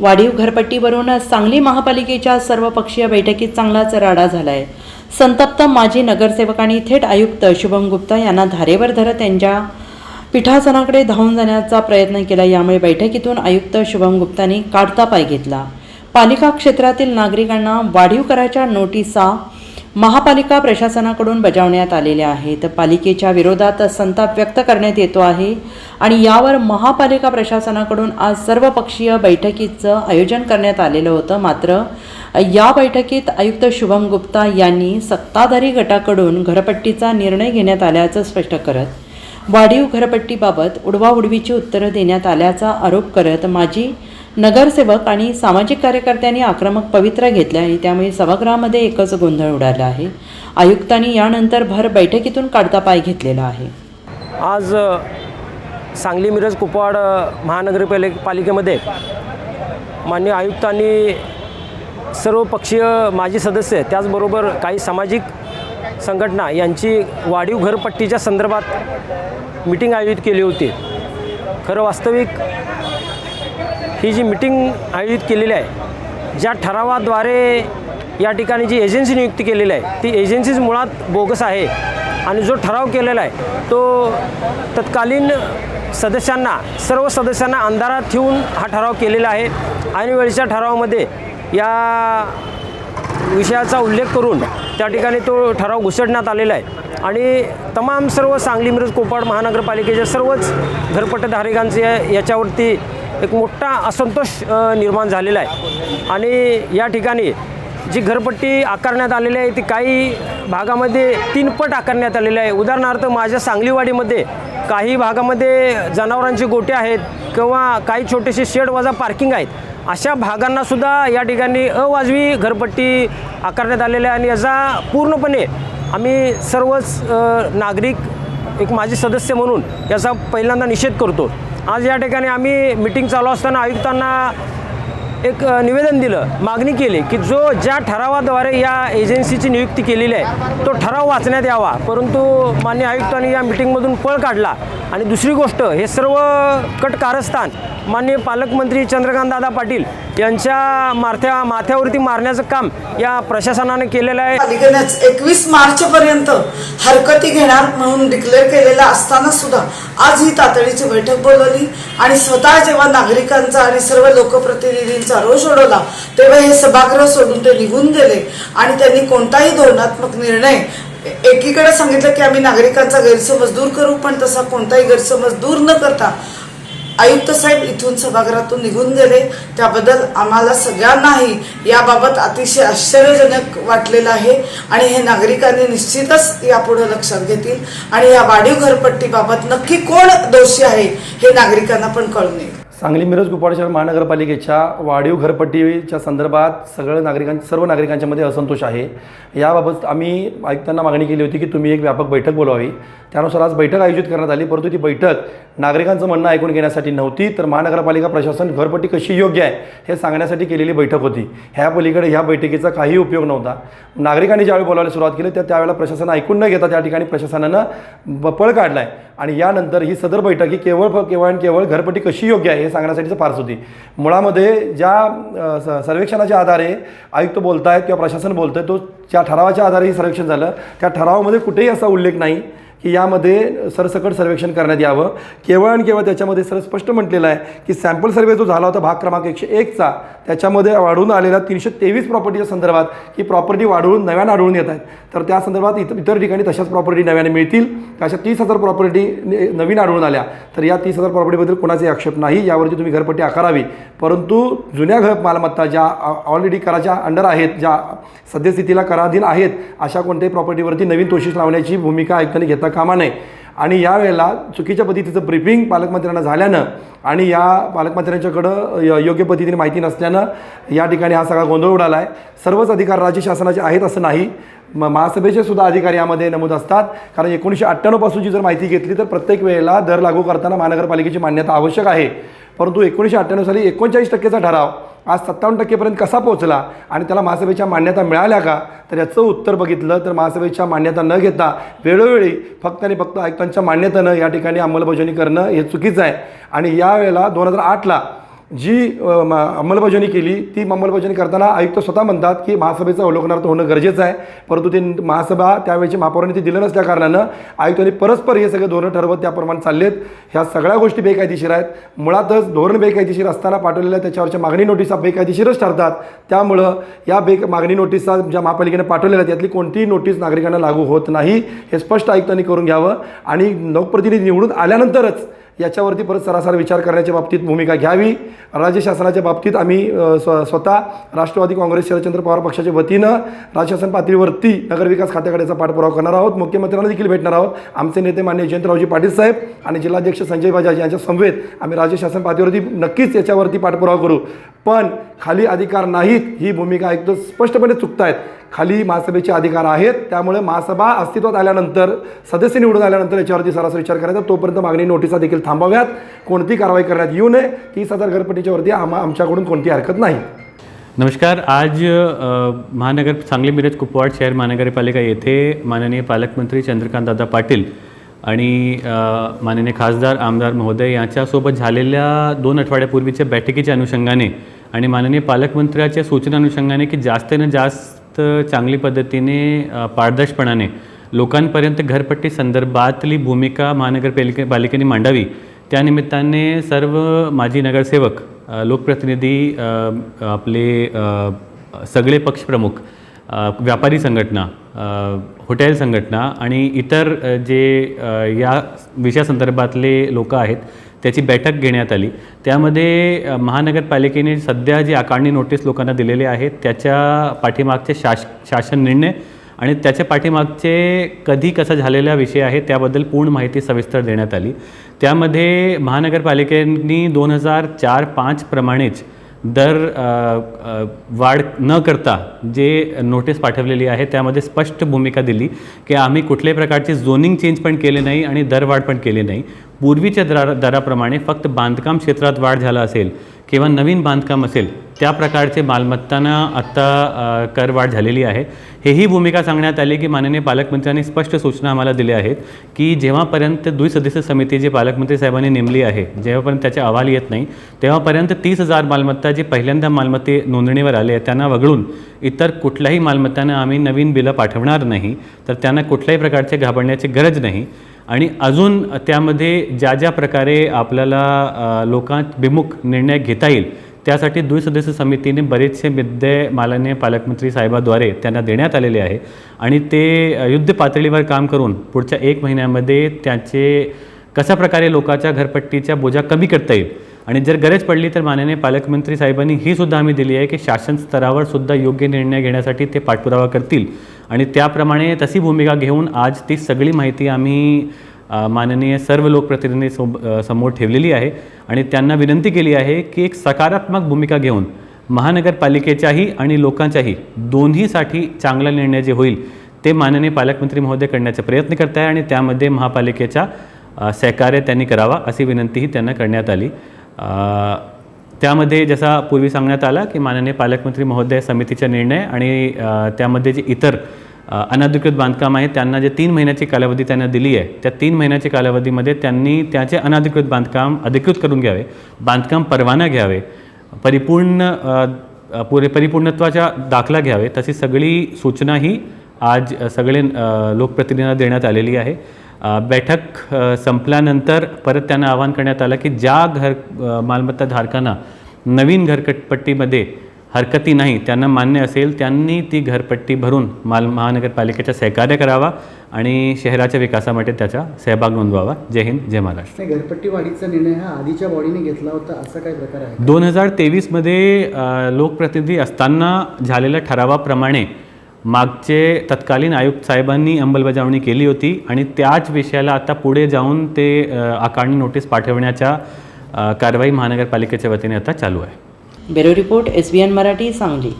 वाढीव घरपट्टीवरून सांगली महापालिकेच्या सर्वपक्षीय बैठकीत चांगलाच राडा झाला आहे संतप्त माजी नगरसेवकांनी थेट आयुक्त शुभम गुप्ता यांना धारेवर धरत त्यांच्या पीठासनाकडे धावून जाण्याचा प्रयत्न केला. यामुळे बैठकीतून आयुक्त शुभम गुप्तांनी काढता पाय घेतला. पालिका क्षेत्रातील नागरिकांना वाढीव कराच्या नोटिसा महापालिका प्रशासनाकडून बजावण्यात आलेल्या आहेत. पालिकेच्या विरोधात संताप व्यक्त करण्यात येतो आहे आणि यावर महापालिका प्रशासनाकडून आज सर्वपक्षीय बैठकीचं आयोजन करण्यात आलेलं होतं. मात्र या बैठकीत आयुक्त शुभम गुप्ता यांनी सत्ताधारी गटाकडून घरपट्टीचा निर्णय घेण्यात आल्याचं स्पष्ट करत वाढीव घरपट्टीबाबत उडवाउडवीची उत्तरं देण्यात आल्याचा आरोप करत माजी नगरसेवक आणि सामाजिक कार्यकर्त्यांनी आक्रमक पवित्रा घेतल्या आणि त्यामुळे सभागृहामध्ये एकच गोंधळ उडाला आहे. आयुक्तांनी यानंतर भर बैठकीतून काढता पाय घेतलेला आहे. आज सांगली मिरज कुपवाड अ, महानगरपालिक पालिकेमध्ये मान्य आयुक्तांनी सर्व पक्षीय माजी सदस्य त्याचबरोबर काही सामाजिक संघटना यांची वाढीव घरपट्टीच्या संदर्भात मिटिंग आयोजित केली होती. खरं वास्तविक ही जी मिटिंग आयोजित केलेली आहे ज्या ठरावाद्वारे या ठिकाणी जी एजन्सी नियुक्ती केलेली आहे ती एजन्सीच मुळात बोगस आहे. आणि जो ठराव केलेला आहे तो तत्कालीन सदस्यांना सर्व सदस्यांना अंधारात ठेवून हा ठराव केलेला आहे. आणि वेळच्या ठरावामध्ये या विषयाचा उल्लेख करून त्या ठिकाणी तो ठराव घुसडण्यात आलेला आहे. आणि तमाम सर्व सांगली मिरज कोपाड महानगरपालिकेच्या सर्वच घरपट्टेधारकांचे याच्यावरती एक मोठा असंतोष निर्माण झालेला आहे. आणि या ठिकाणी जी घरपट्टी आकारण्यात आलेली आहे ती काही भागामध्ये तीनपट आकारण्यात आलेली आहे. उदाहरणार्थ माझ्या सांगलीवाडीमध्ये काही भागामध्ये जनावरांचे गोटे आहेत किंवा काही छोटेसे शेड वजा पार्किंग आहेत. अशा भागांनासुद्धा या ठिकाणी अवाजवी घरपट्टी आकारण्यात आलेली आहे. आणि याचा पूर्णपणे आम्ही सर्वच नागरिक एक माजी सदस्य म्हणून याचा पहिल्यांदा निषेध करतो. आज या ठिकाणी आम्ही मिटिंग चालू असताना आयुक्तांना एक निवेदन दिलं मागणी केली की जो ज्या ठरावाद्वारे या एजन्सीची नियुक्ती केलेली आहे तो ठराव वाचण्यात यावा. परंतु मान्य आयुक्तांनी या मिटिंगमधून पळ काढला. आणि दुसरी गोष्ट हे सर्व कट कारस्थान माननीय पालकमंत्री चंद्रकांतदादा पाटील यांच्या माथ्या माथ्यावरती मारण्याचं काम या प्रशासनाने केलेलं आहे. पालिकेनेच एकवीस मार्च पर्यंत हरकती घेणार म्हणून डिक्लेअर केलेला असताना सुद्धा आज ही तातडीची बैठक बोलवली आणि स्वतः जेव्हा नागरिकांचा आणि सर्व लोकप्रतिनिधींचा रोष ओढवला तेव्हा हे सभागृह सोडून ते निघून गेले आणि त्यांनी कोणताही धोरणात्मक निर्णय एकीकडे सांगितलं की आम्ही नागरिकांचा गैरसमज दूर करू पण तसा कोणताही गैरसमज दूर न करता आयुक्त साहेब इथून सभागृहातून निघून गेले. त्याबद्दल आम्हाला सगळ्यांनाही याबाबत अतिशय आश्चर्यजनक वाटलेलं आहे आणि हे नागरिकांनी निश्चितच यापुढे लक्षात घेतील. आणि या वाढीव घरपट्टीबाबत नक्की कोण दोषी आहे हे नागरिकांना पण कळून येईल. सांगली मिरज कुपवाड शहर महानगरपालिकेच्या वाढीव घरपट्टीच्या संदर्भात सगळं नागरिकां सर्व नागरिकांच्यामध्ये असंतोष आहे. याबाबत आम्ही आयुक्तांना मागणी केली होती की तुम्ही एक व्यापक बैठक बोलावी. त्यानुसार आज बैठक आयोजित करण्यात आली परंतु ती बैठक नागरिकांचं म्हणणं ऐकून घेण्यासाठी नव्हती तर महानगरपालिका प्रशासन घरपट्टी कशी योग्य आहे हे सांगण्यासाठी केलेली बैठक होती. ह्या पलीकडे ह्या बैठकीचा काही उपयोग नव्हता. नागरिकांनी ज्यावेळी बोलायला सुरुवात केली तर त्यावेळेला प्रशासन ऐकून न घेता त्या ठिकाणी प्रशासनानं ब- पळ काढला आहे आणि यानंतर ही सदर बैठक ही केवळ केवळ आणि केवळ घरपट्टी कशी योग्य आहे हे सांगण्यासाठीचं फारच होती. मुळामध्ये ज्या सर्वेक्षणाच्या आधारे आयुक्त बोलत आहेत किंवा प्रशासन बोलतं आहे तो ज्या ठरावाच्या आधारे हे सर्वेक्षण झालं. त्या ठरावामध्ये कुठेही असा उल्लेख नाही. की यामध्ये सरसकट सर्वेक्षण करण्यात यावं. केवळ आणि केवळ त्याच्यामध्ये सर स्पष्ट म्हटलेलं आहे की सॅम्पल सर्वे जो झाला होता भाग क्रमांक एकशे एकचा त्याच्यामध्ये वाढून आलेला तीनशे तेवीस प्रॉपर्टीच्या संदर्भात ही प्रॉपर्टी वाढवून नव्यानं आढळून येत आहेत. तर त्या संदर्भात इतर इतर ठिकाणी तशाच प्रॉपर्टी नव्याने मिळतील. अशा तीस हजार प्रॉपर्टी नवीन आढळून आल्या. तर या तीस हजार प्रॉपर्टीबद्दल कोणाचे आक्षेप नाही. यावरती तुम्ही घरपट्टी आकारावी परंतु जुन्या घर मालमत्ता ज्या ऑलरेडी कराच्या अंडर आहेत ज्या सद्यस्थितीला कराधीन आहेत अशा कोणत्याही प्रॉपर्टीवरती नवीन तोशीस लावण्याची भूमिका आयुक्तांनी घेता कामा नये. आणि यावेळेला चुकीच्या पद्धतीचं ब्रीफिंग पालकमंत्र्यांना झाल्यानं आणि या पालकमंत्र्यांच्याकडं योग्य पद्धतीने माहिती नसल्यानं या ठिकाणी हा सगळा गोंधळ उडाला आहे सर्वच अधिकार राज्य शासनाचे आहेत असं नाही. म महासभेचे सुद्धा अधिकारी यामध्ये नमूद असतात. कारण एकोणीसशे अठ्ठ्याण्णवपासूनची जर माहिती घेतली तर प्रत्येक वेळेला दर लागू करताना महानगरपालिकेची मान्यता आवश्यक आहे. परंतु एकोणीसशे अठ्ठ्याण्णव साली एकोणचाळीस टक्केचा ठराव आज सत्तावन्न टक्केपर्यंत कसा पोहोचला आणि त्याला महासभेच्या मान्यता मिळाल्या का तर याचं उत्तर बघितलं तर महासभेच्या मान्यता न घेता वेळोवेळी फक्त आणि फक्त आयुक्तांच्या मान्यतेनं या ठिकाणी अंमलबजावणी करणं हे चुकीचं आहे. आणि यावेळेला दोन हजार आठला जी अंमलबजावणी केली ती अंमलबजावणी करताना आयुक्त स्वतः म्हणतात की महासभेचं अवलोकनार्थ होणं गरजेचं आहे. परंतु ते महासभा त्यावेळेची महापौरांनी ते दिलं नसल्या कारणानं आयुक्तांनी परस्पर हे सगळे धोरण ठरवत त्याप्रमाणे चाललेत. ह्या सगळ्या गोष्टी बेकायदेशीर आहेत. मुळातच धोरण बेकायदेशीर असताना पाठवलेल्या त्याच्यावरच्या मागणी नोटिसा बेकायदेशीरच ठरतात. त्यामुळं या बे मागणी नोटिसा ज्या महापालिकेने पाठवलेल्या आहेत त्यातली कोणतीही नोटीस नागरिकांना लागू होत नाही हे स्पष्ट आयुक्तांनी करून घ्यावं. आणि लोकप्रतिनिधी निवडून आल्यानंतरच याच्यावरती परत सरासर विचार करण्याच्या बाबतीत भूमिका घ्यावी. राज्य शासनाच्या बाबतीत आम्ही स्व स्वतः राष्ट्रवादी काँग्रेस शरदचंद्र पवार पक्षाच्या वतीनं राज्य शासन पातळीवरती नगरविकास खात्याकडे याचा पाठपुरावा करणार आहोत. मुख्यमंत्र्यांना देखील भेटणार आहोत. आमचे नेते मान्य जयंतरावजी पाटील साहेब आणि जिल्हाध्यक्ष संजय बजाज यांच्या समवेत आम्ही राज्य शासन पातळीवरती नक्कीच याच्यावरती पाठपुरावा करू. पण खाली अधिकार नाहीत ही भूमिका आयुक्त स्पष्टपणे चुकतायत. खाली महासभेचे अधिकार आहेत त्यामुळे महासभा अस्तित्वात आल्यानंतर सदस्य निवडून आल्यानंतर याच्यावरती सरासरी विचार करायचा. तोपर्यंत मागणी नोटिसा देखील थांबाव्यात कोणती कारवाई करण्यात येऊ नये तीस हजार घरपट्टीच्या वरती आम्हा आमच्याकडून कोणती हरकत नाही. नमस्कार. आज महानगर सांगली मिरज कुपवाड शहर महानगरपालिका येथे माननीय पालकमंत्री चंद्रकांतदादा पाटील आणि माननीय खासदार आमदार महोदय यांच्यासोबत झालेल्या दोन आठवड्यापूर्वीच्या बैठकीच्या अनुषंगाने आणि माननीय पालकमंत्र्याच्या सूचना अनुषंगाने की जास्तीनं जास्त चांगली पद्धतीने पारदर्शपणाने लोकांपर्यंत घरपट्टी संदर्भातली भूमिका महानगरपालिके पालिकेने मांडावी त्यानिमित्ताने सर्व माजी नगरसेवक लोकप्रतिनिधी आपले सगळे पक्षप्रमुख व्यापारी संघटना हॉटेल संघटना आणि इतर जे या विषयासंदर्भातले लोक आहेत त्याची बैठक घेण्यात आली. त्यामध्ये महानगरपालिकेने सध्या जी आकारणी नोटीस लोकांना दिलेली आहे त्याच्या पाठीमागचे शास शासन निर्णय आणि त्याच्या पाठीमागचे कधी कसा झालेला विषय आहे त्याबद्दल पूर्ण माहिती सविस्तर देण्यात आली. त्यामध्ये महानगरपालिकेनी दोन हजार चार पाच प्रमाणेच दर वाढ न करता जे नोटीस पाठवलेली आहे त्यामध्ये स्पष्ट भूमिका दिली की आम्ही कुठल्याही प्रकारचे झोनिंग चेंज पण केले नाही आणि दरवाढ पण केली नाही. पूर्वीच्या दरा दराप्रमाणे फक्त बांधकाम क्षेत्रात वाढ झाला असेल किंवा नवीन बांधकाम असेल त्या प्रकारचे मालमत्तांना आत्ता करवाढ झालेली आहे. हेही भूमिका सांगण्यात आली की माननीय पालकमंत्र्यांनी स्पष्ट सूचना आम्हाला दिल्या आहेत की जेव्हापर्यंत द्विसदस्य समिती जी पालकमंत्री साहेबांनी नेमली आहे जेव्हापर्यंत त्याचे अहवाल येत नाही तेव्हापर्यंत तीस हजार मालमत्ता जी पहिल्यांदा मालमत्ते नोंदणीवर आले आहेत त्यांना वगळून इतर कुठल्याही मालमत्तांना आम्ही नवीन बिलं पाठवणार नाही तर त्यांना कुठल्याही प्रकारचे घाबरण्याची गरज नाही. आणि अजून त्यामध्ये ज्या ज्या प्रकारे आपल्याला लोकांत लोकांभिमुख निर्णय घेता येईल त्यासाठी द्विसदस्य समितीने बरेचसे मुद्दे माननीय पालकमंत्री साहेबाद्वारे त्यांना देण्यात आलेले आहे. आणि ते युद्ध पातळीवर काम करून पुढच्या एक महिन्यामध्ये त्याचे कशा प्रकारे लोकांच्या घरपट्टीच्या बोजा कमी करता येईल? आणि जर गरज पडली तर माननीय पालकमंत्री साहेबांनी ही सुद्धा आम्ही दिली आहे की शासन स्तरावर सुद्धा योग्य निर्णय घेण्यासाठी ते पाठपुरावा करतील. आणि त्याप्रमाणे तशी भूमिका घेऊन आज ती सगळी माहिती आम्ही माननीय सर्व लोकप्रतिनिधी सोब समोर ठेवलेली आहे. आणि त्यांना विनंती केली आहे की एक सकारात्मक भूमिका घेऊन महानगरपालिकेच्याही आणि लोकांच्याही दोन्हीसाठी चांगला निर्णय जे होईल ते माननीय पालकमंत्री महोदय करण्याचा प्रयत्न करत आहे आणि त्यामध्ये महापालिकेच्या सहकार्य त्यांनी करावा अशी विनंतीही त्यांना करण्यात आली. त्यामध्ये जसा पूर्वी सांगण्यात आला की माननीय पालकमंत्री महोदय समितीचा निर्णय आणि त्यामध्ये जे इतर अनाधिकृत अनधिकृत बांधकाम आहे त्यांना जे तीन महिन्याची कालावधी त्यांना दिली आहे त्या तीन महिन्याच्या कालावधीमध्ये त्यांनी त्याचे अनधिकृत बांधकाम अधिकृत करून घ्यावे बांधकाम परवाना घ्यावे परिपूर्ण पुरे परिपूर्णत्वाचा दाखला घ्यावे तशी सगळी सूचना ही आज सगळे लोकप्रतिनिधींना देण्यात आलेली आहे. बैठक संपल्यानंतर परत त्यांना आवाहन करण्यात आलं की ज्या घर मालमत्ता धारकांना नवीन घरपट्टीमध्ये हरकती नाही त्यांना मान्य असेल त्यांनी ती घरपट्टी भरून माल महानगरपालिकेचा सहकार्य करावा आणि शहराच्या विकासामध्ये त्याचा सहभाग नोंदवावा. जय हिंद जय महाराष्ट्र. घरपट्टी वाढीचा निर्णय हा आधीच्या बॉडीने घेतला होता असा काय प्रकार आहे? दोन हजार तेवीसमध्ये लोकप्रतिनिधी असताना झालेल्या ठरावाप्रमाणे मागचे तत्कालीन आयुक्त साहेबांनी अंमलबजावणी केली होती आणि त्याच विषयाला आता पुढे जाऊन ते आकारणी नोटीस पाठवण्याच्या कारवाई महानगरपालिकेच्या वतीने आता चालू आहे. Bureau report S B N Marathi Sangli.